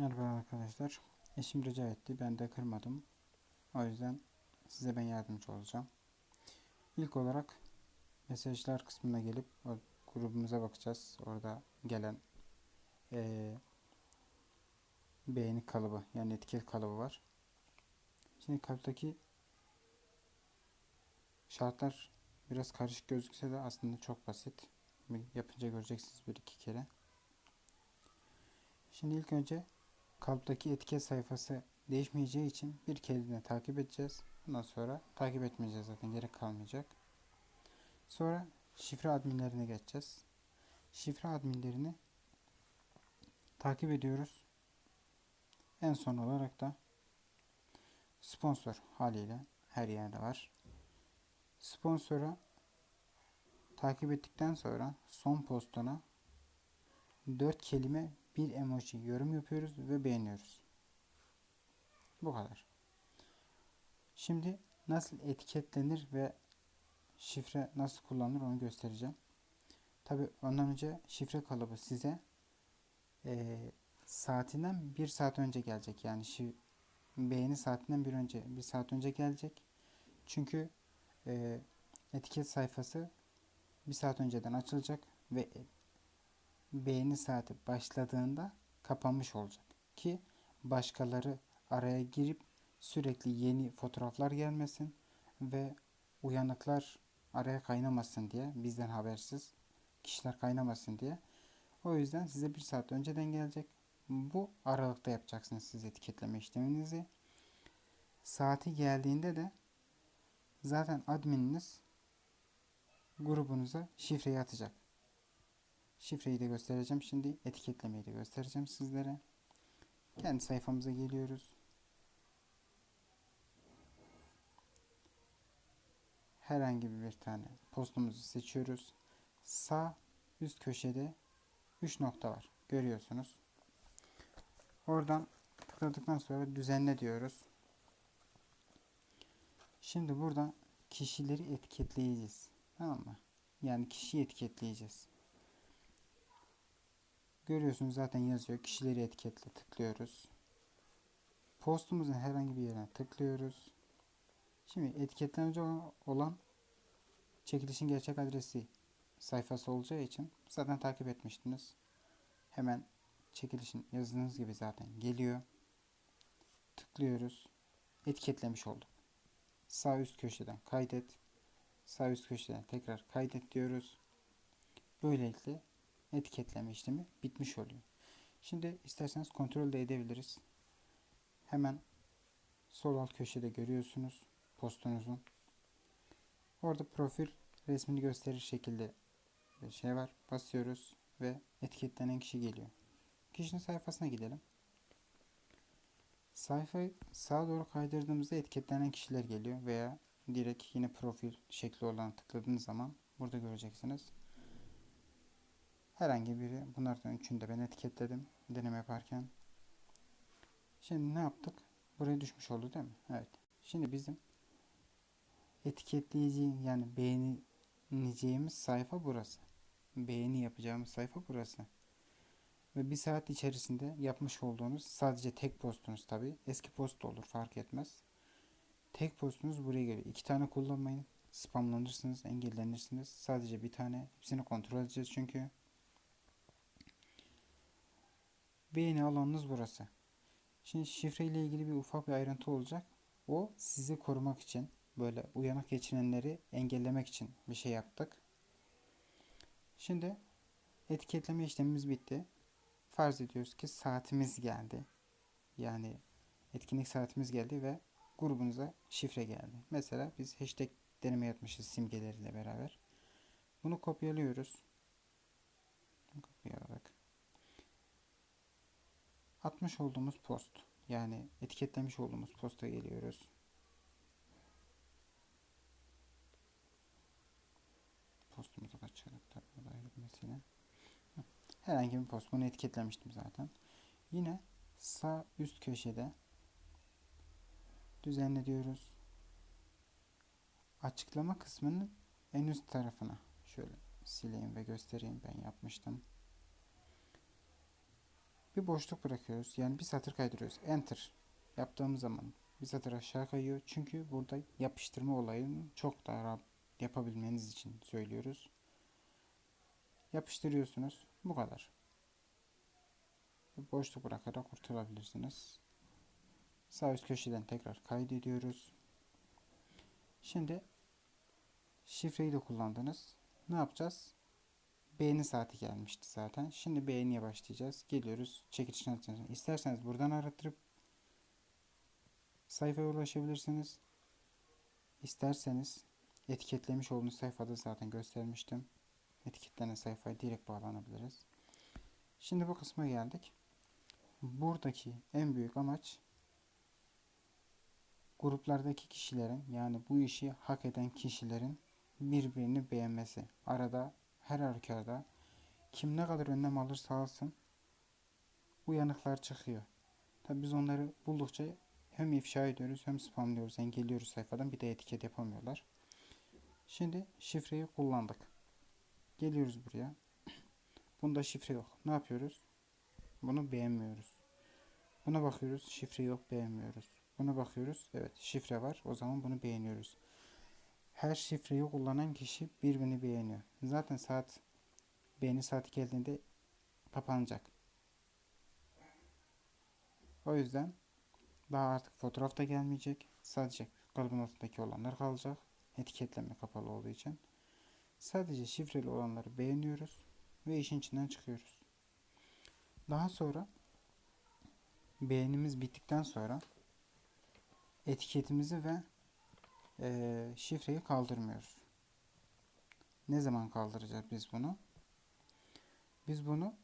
Merhaba arkadaşlar. Eşim rica etti. Ben de kırmadım. O yüzden size ben yardımcı olacağım. İlk olarak mesajlar kısmına gelip o grubumuza bakacağız. Orada gelen eee, beğeni kalıbı yani etiket kalıbı var. Şimdi kalıptaki şartlar biraz karışık gözükse de aslında çok basit. Yapınca göreceksiniz bir iki kere. Şimdi ilk önce kalıptaki etiket sayfası değişmeyeceği için bir kereliğine takip edeceğiz. Ondan sonra takip etmeyeceğiz zaten gerek kalmayacak. Sonra şifre adminlerine geçeceğiz. Şifre adminlerini takip ediyoruz. En son olarak da sponsor haliyle her yerde var. Sponsora takip ettikten sonra son postuna 4 kelime bir emoji yorum yapıyoruz ve beğeniyoruz. Bu kadar. Şimdi nasıl etiketlenir ve şifre nasıl kullanılır onu göstereceğim. Tabi ondan önce şifre kalıbı size eee, saatinden bir saat önce gelecek. Yani şi, beğeni saatinden bir önce bir saat önce gelecek. Çünkü eee, etiket sayfası bir saat önceden açılacak ve beğeni saati başladığında kapanmış olacak ki başkaları araya girip sürekli yeni fotoğraflar gelmesin ve uyanıklar araya kaynamasın diye bizden habersiz kişiler kaynamasın diye. O yüzden size bir saat önceden gelecek. Bu aralıkta yapacaksınız siz etiketleme işleminizi. Saati geldiğinde de zaten admininiz grubunuza şifreyi atacak. Şifreyi de göstereceğim. Şimdi etiketlemeyi de göstereceğim sizlere. Kendi sayfamıza geliyoruz. Herhangi bir tane postumuzu seçiyoruz. Sağ üst köşede 3 nokta var. Görüyorsunuz. Oradan tıkladıktan sonra düzenle diyoruz. Şimdi burada kişileri etiketleyeceğiz. Tamam mı? Yani kişiyi etiketleyeceğiz. Görüyorsunuz zaten yazıyor. Kişileri etiketle tıklıyoruz. Postumuzun herhangi bir yerine tıklıyoruz. Şimdi etiketlemeci olan çekilişin gerçek adresi sayfası olacağı için zaten takip etmiştiniz. Hemen çekilişin yazdığınız gibi zaten geliyor. Tıklıyoruz. Etiketlemiş olduk. Sağ üst köşeden kaydet. Sağ üst köşeden tekrar kaydet diyoruz. Böylelikle etiketleme işlemi bitmiş oluyor. Şimdi isterseniz kontrol de edebiliriz. Hemen sol alt köşede görüyorsunuz postunuzun. Orada profil resmini gösterir şekilde bir şey var. Basıyoruz ve etiketlenen kişi geliyor. Kişinin sayfasına gidelim. Sayfayı sağa doğru kaydırdığımızda etiketlenen kişiler geliyor veya direkt yine profil şekli olan tıkladığınız zaman burada göreceksiniz. Herhangi biri bunlardan üçünü de ben etiketledim deneme yaparken. Şimdi ne yaptık? Buraya düşmüş oldu değil mi? Evet. Şimdi bizim etiketleyici yani beğeneceğimiz sayfa burası. Beğeni yapacağımız sayfa burası. Ve bir saat içerisinde yapmış olduğunuz sadece tek postunuz tabi. Eski post da olur fark etmez. Tek postunuz buraya geliyor. İki tane kullanmayın. Spamlanırsınız, engellenirsiniz. Sadece bir tane. Hepsini kontrol edeceğiz çünkü. Beğeni alanınız burası. Şimdi şifre ile ilgili bir ufak bir ayrıntı olacak. O sizi korumak için böyle uyanık geçinenleri engellemek için bir şey yaptık. Şimdi etiketleme işlemimiz bitti. Farz ediyoruz ki saatimiz geldi. Yani etkinlik saatimiz geldi ve grubunuza şifre geldi. Mesela biz hashtag deneme yapmışız simgeleriyle beraber. Bunu kopyalıyoruz. Kopyaladık. Atmış olduğumuz post yani etiketlemiş olduğumuz posta geliyoruz. Postumuzu kaçırdık tabii o da. Herhangi bir post bunu etiketlemiştim zaten. Yine sağ üst köşede düzenle diyoruz. Açıklama kısmının en üst tarafına şöyle sileyim ve göstereyim ben yapmıştım. Bir boşluk bırakıyoruz. Yani bir satır kaydırıyoruz. Enter yaptığımız zaman bir satır aşağı kayıyor. Çünkü burada yapıştırma olayını çok daha rahat yapabilmeniz için söylüyoruz. Yapıştırıyorsunuz. Bu kadar. Bir boşluk bırakarak kurtulabilirsiniz. Sağ üst köşeden tekrar kaydediyoruz. Şimdi şifreyi de kullandınız. Ne yapacağız? Beğeni saati gelmişti zaten. Şimdi beğeniye başlayacağız. Geliyoruz. Çekiç açacağız. İsterseniz buradan arattırıp sayfaya ulaşabilirsiniz. İsterseniz etiketlemiş olduğunuz sayfada zaten göstermiştim. Etiketlenen sayfaya direkt bağlanabiliriz. Şimdi bu kısma geldik. Buradaki en büyük amaç gruplardaki kişilerin yani bu işi hak eden kişilerin birbirini beğenmesi. Arada her halükarda kim ne kadar önlem alırsa alsın uyanıklar çıkıyor. Tabi biz onları buldukça hem ifşa ediyoruz hem spamlıyoruz, engelliyoruz sayfadan bir de etiket yapamıyorlar. Şimdi şifreyi kullandık. Geliyoruz buraya. Bunda şifre yok. Ne yapıyoruz? Bunu beğenmiyoruz. Buna bakıyoruz. Şifre yok beğenmiyoruz. Buna bakıyoruz. Evet şifre var. O zaman bunu beğeniyoruz. Her şifreyi kullanan kişi birbirini beğeniyor. Zaten saat beğeni saati geldiğinde kapanacak. O yüzden daha artık fotoğraf da gelmeyecek. Sadece kalıbın altındaki olanlar kalacak. Etiketleme kapalı olduğu için. Sadece şifreli olanları beğeniyoruz ve işin içinden çıkıyoruz. Daha sonra beğenimiz bittikten sonra etiketimizi ve e, şifreyi kaldırmıyoruz. Ne zaman kaldıracağız biz bunu? Biz bunu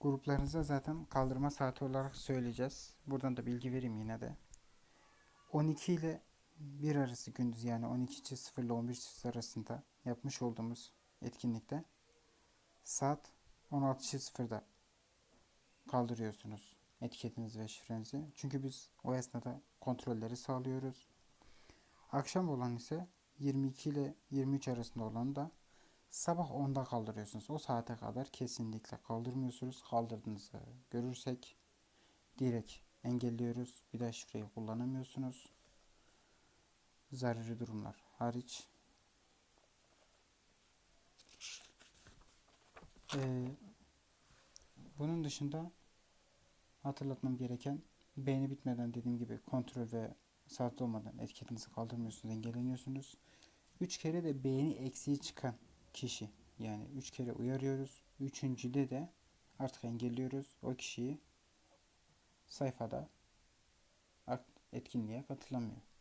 gruplarınıza zaten kaldırma saati olarak söyleyeceğiz. Buradan da bilgi vereyim yine de. 12 ile 1 arası gündüz yani 12.00 ile 11.00 arasında yapmış olduğumuz etkinlikte saat 16.00'da kaldırıyorsunuz etiketinizi ve şifrenizi. Çünkü biz o esnada kontrolleri sağlıyoruz. Akşam olan ise 22 ile 23 arasında olan da sabah 10'da kaldırıyorsunuz. O saate kadar kesinlikle kaldırmıyorsunuz. Kaldırdığınızı görürsek direkt engelliyoruz. Bir daha şifreyi kullanamıyorsunuz. Zaruri durumlar hariç. Ee, bunun dışında hatırlatmam gereken beğeni bitmeden dediğim gibi kontrol ve saat olmadan etiketinizi kaldırmıyorsunuz, engelleniyorsunuz. 3 kere de beğeni eksiği çıkan kişi yani 3 kere uyarıyoruz. Üçüncüde de artık engelliyoruz. O kişiyi sayfada etkinliğe katılamıyor.